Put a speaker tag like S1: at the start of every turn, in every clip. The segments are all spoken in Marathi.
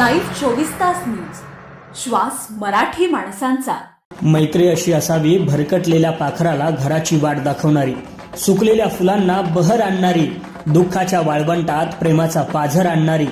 S1: लाईव्ह चोवीस तास न्यूज. श्वास मराठी माणसांचा.
S2: मैत्री अशी असावी भरकटलेल्या पाखराला घराची वाट दाखवणारी सुकलेल्या फुलांना बहर आणणारी दुःखाच्या वाळवंटात प्रेमाचा पाझर आणणारी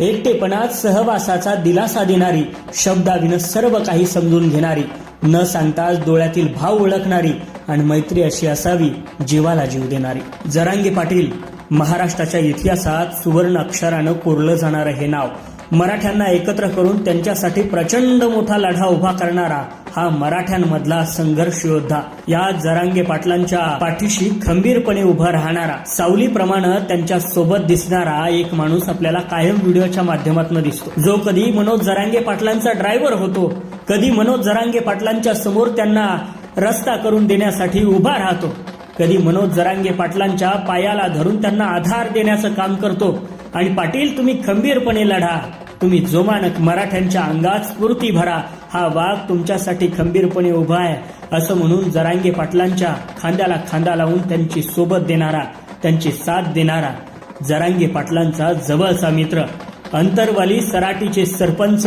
S2: एकटेपणात सहवासाचा दिलासा देणारी शब्दाविन सर्व काही समजून घेणारी न सांगताच डोळ्यातील भाव ओळखणारी आणि मैत्री अशी असावी जीवाला जीव देणारी. जरांगे पाटील महाराष्ट्राच्या इतिहासात सुवर्ण अक्षरानं कोरलं जाणारं हे नाव. मराठ्यांना एकत्र करून त्यांच्यासाठी प्रचंड मोठा लढा उभा करणारा हा मराठ्यांमधला संघर्ष योद्धा या जरांगे पाटलांच्या पाठीशी खंबीरपणे उभा राहणारा सावलीप्रमाणे त्यांच्यासोबत दिसणारा एक माणूस आपल्याला कायम व्हिडिओच्या माध्यमातून दिसतो. जो कधी मनोज जरांगे पाटलांचा ड्रायव्हर होतो कधी मनोज जरांगे पाटलांच्या समोर त्यांना रस्ता करून देण्यासाठी उभा राहतो कधी मनोज जरांगे पाटलांच्या पायाला धरून त्यांना आधार देण्याचं काम करतो. आणि पाटील तुम्ही खंबीरपणे लढा. तुम्ही जोमानक मराठ्यांच्या अंगात स्फूर्ती भरा हा वाघ तुमच्यासाठी खंबीरपणे उभा आहे असं म्हणून जरांगे पाटलांच्या खांद्याला खांदा लावून त्यांची सोबत देणारा त्यांची साथ देणारा जरांगे पाटलांचा जवळचा मित्र अंतरवाली सराटीचे सरपंच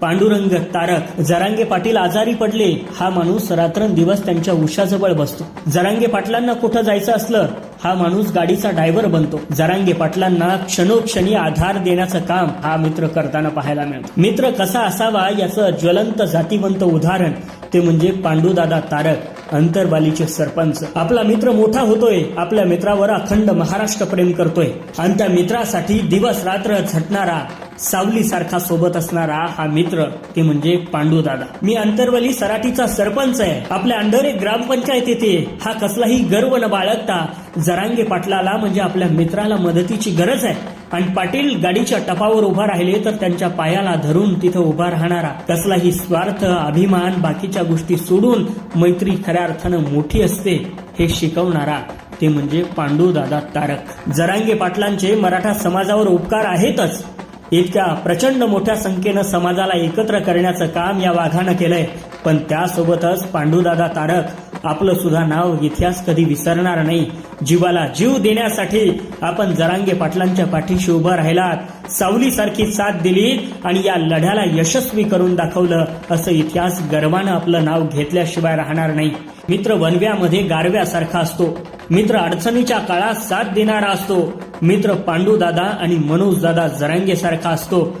S2: पांडुरंग तारक. जरांगे पाटील आजारी पडले हा माणूस रात्रंदिवस त्यांच्या उशाजवळ बसतो. जरांगे पाटलांना कुठं जायचं असलं हा माणूस गाडीचा ड्रायव्हर बनतो. जरांगे पाटलांना क्षणोक्षणी आधार देण्याचं काम हा मित्र करताना पाहायला मिळतो. मित्र कसा असावा याचं ज्वलंत जातीवंत उदाहरण ते म्हणजे पांडुदादा तारक अंतरबालीचे सरपंच. आपला मित्र मोठा होतोय आपल्या मित्रावर अखंड महाराष्ट्र प्रेम करतोय. आणि त्या मित्रासाठी दिवस रात्र झटणारा सावली सारखा सोबत असणारा हा मित्र ते म्हणजे पांडुदादा. मी अंतरवली सराटीचा सरपंच आहे. आपल्या अंधरे ग्रामपंचायत येते. हा कसलाही गर्व न बाळगता जरांगे पाटलाला म्हणजे आपल्या मित्राला मदतीची गरज आहे. आणि पाटील गाडीच्या टपावर उभा राहिले तर त्यांच्या पायाला धरून तिथं उभा राहणारा कसलाही स्वार्थ अभिमान बाकीच्या गोष्टी सोडून मैत्री खऱ्या अर्थानं मोठी असते हे शिकवणारा ते म्हणजे पांडूदादा तारक. जरांगे पाटलांचे मराठा समाजावर उपकार आहेतच. इतक्या प्रचंड मोठ्या संख्येनं समाजाला एकत्र करण्याचं काम या वाघानं केलंय. पण त्यासोबतच पांडूदादा तारक आपलं सुद्धा नाव इतिहास कधी विसरणार नाही. जीवाला जीव देण्यासाठी आपण जरांगे पाटलांच्या पाठीशी उभं राहिलात. सावलीसारखी साथ दिली आणि या लढ्याला यशस्वी करून दाखवलं असं इतिहास गर्वानं आपलं नाव घेतल्याशिवाय राहणार नाही. मित्र वनव्यामध्ये गारव्यासारखा असतो. मित्र अडचणीच्या काळात साथ देणारा असतो. मित्र पांडू दादा आणि मनोजदादा जरांगे सारखा असतो.